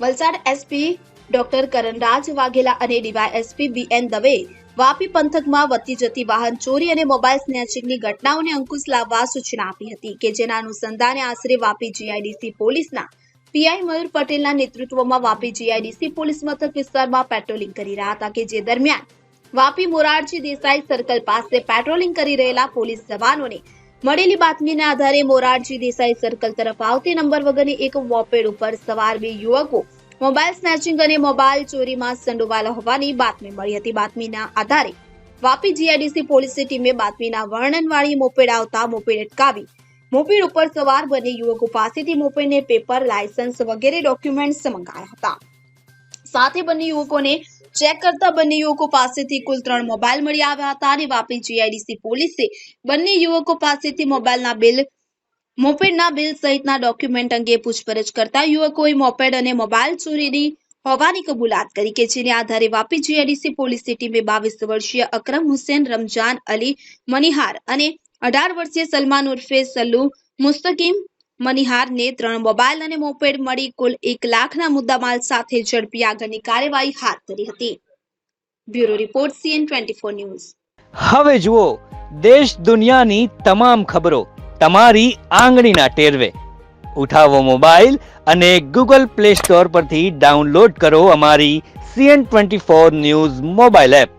Valsad SP doctor Karanraj Vaghela અને DYSP BN Dave Vapi પંથકમાં વધતી જતી વાહન ચોરી અને મોબાઈલ સ્નેચિંગની ઘટનાઓને અંકુશ લાવવા સૂચના આપી હતી કે જેના અનુસંધાને આશરે વાપી જીઆઈડીસી પોલીસના પીઆઈ મયુર પટેલના નેતૃત્વમાં વાપી જીઆઈડીસી પોલીસ મથક વિસ્તારમાં પેટ્રોલિંગ કરી રહ્યા હતા કે જે દરમિયાન વાપી મોરારજી દેસાઈ સર્કલ પાસે પેટ્રોલિંગ કરી રહેલા પોલીસ જવાનોને મળેલી બાતમીના આધારે મોરારજી દેસાઈ સર્કલ તરફ આવતી નંબર વગરની એક મોપેડ ઉપર સવાર બે યુવકો મોબાઈલ સ્નેચિંગ અને મોબાઈલ ચોરીમાં સંડોવાયેલા હોવાની બાતમી મળી હતી. બાતમીના આધારે વાપી જીઆઈડીસી પોલીસની ટીમે બાતમીના વર્ણનવાળી મોપેડ આવતા મોપેડ અટકાવી મોપેડ ઉપર સવાર બંને યુવકો પાસેથી મોપેડને પેપર લાયસન્સ વગેરે ડોક્યુમેન્ટ્સ મંગાયા હતા. સાથે બંને યુવકોને ચેક કરતા બંને યુવકો પાસેથી કુલ ત્રણ મોબાઈલ મળી આવ્યા હતા અને વાપી જીઆઈડીસી પોલીસે બંને યુવકો પાસેથી મોબાઈલના બિલ મોપેડના બિલ સહિતના ડોક્યુમેન્ટ અંગે પૂછપરછ કરતા યુવકોએ મોપેડ અને મોબાઈલ ચોરીની હોવાની કબૂલાત કરી કે જેને આધારે વાપી જીઆઈડીસી પોલીસની ટીમે બાવીસ વર્ષીય અકરમ હુસેન, રમજાન અલી, મનિહાર અને અઢાર વર્ષીય સલમાન ઉર્ફે સલ્લુ મુસ્તકીમ મનિહારને ત્રણ મોબાઈલ અને મોપેડ મળી કુલ એક લાખના મુદ્દામાલ સાથે ઝડપી આગળની કાર્યવાહી હાથ ધરી હતી. Bureau report CN twenty four news. હવે જુઓ, દેશ દુનિયાની તમામ ખબરો તમારી આંગળીના ટેરવે. ઉઠાવો મોબાઈલ અને ગૂગલ પ્લે સ્ટોર પરથી ડાઉનલોડ કરો અમારી CN twenty four news mobile app.